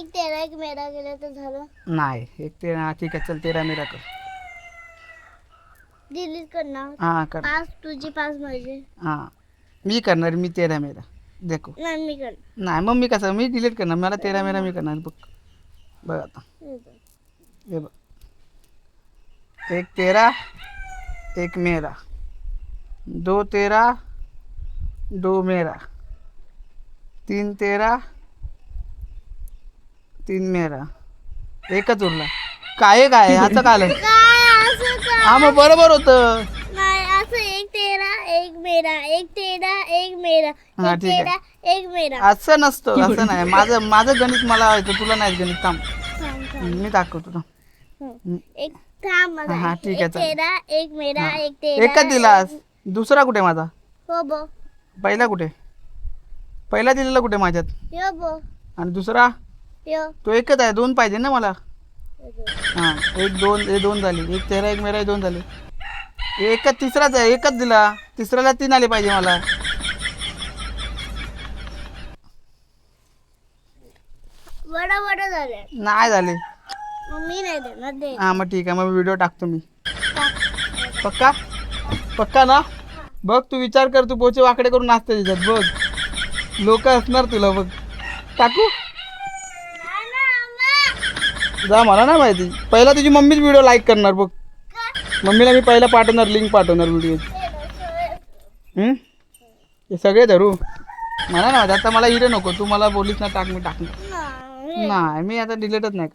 एक तेरा एक मेरा गेला तर झालं. नाही एक तेरा ठीक आहे चल तेरा मेरा कर. डिलीट करणार. हां कर. पाच तुझी पाच माझे. हां. मी करणार मी तेरा मेरा. देखो. नाही मी कर. नाही मग मी कसं मी डिलीट करणार. मला तेरा मेरा मी करणार. बघ. बघ आता. हे बघ. एक तेरा एक मेरा. दो तेरा दो मेरा. तीन तेरा तीन मेरा. एकच उरला. काय काय? असं काय आलं? काय असं का? हा मग बरोबर होतं. नाही असं एक तेरा एक मेरा एक तेरा एक मेरा हा, एक ठीक आहे. तेरा एक मेरा. असं नसतं असं नाही. माझं माझं गणित मला येतं तुला नाही गणित. थांब. थांब, थांब. मी दाखवतो थांब. एक थांब. हा, ठीक आहे, एक चालेल. तेरा एक मेरा. एक तेरा एकच दिलास. दुसरा कुठे माझा? हो बो. पहिला कुठे? पहिला दिलेला कुठे माझ्यात? यो बो. आणि दुसरा? यो. तो एकच आहे दोन पाहिजे ना मला. हां एक दोन हे दोन झाले. एक तेरा एक मेरा हे दोन झाले. एकच तिसराच आहे एकच दिला. तिसऱ्याला तीन आले पाहिजे मला. बडा बडा झाले. नाही झाले. मग मी नाही देणार दे. हां मग ठीक आहे मग व्हिडिओ टाकतो मी. पक्का? पक्का ना? बघ तू विचार कर तू पोचे वाकडे करून नाचते त्याच्यात बघ. लोक असणार तुला बघ. टाकू? जा मला नाही माहिती. पहिला तुझी मम्मीच व्हिडिओ लाईक करणार बघ. मम्मीला मी पहिला पाठवणार लिंक पाठवणार व्हिडिओ हे सगळे धरू. मला नाही आता मला हिरे नको. तू मला बोलीस ना टाक मी टाकणार. नाही. मी आता डिलीटच नाही.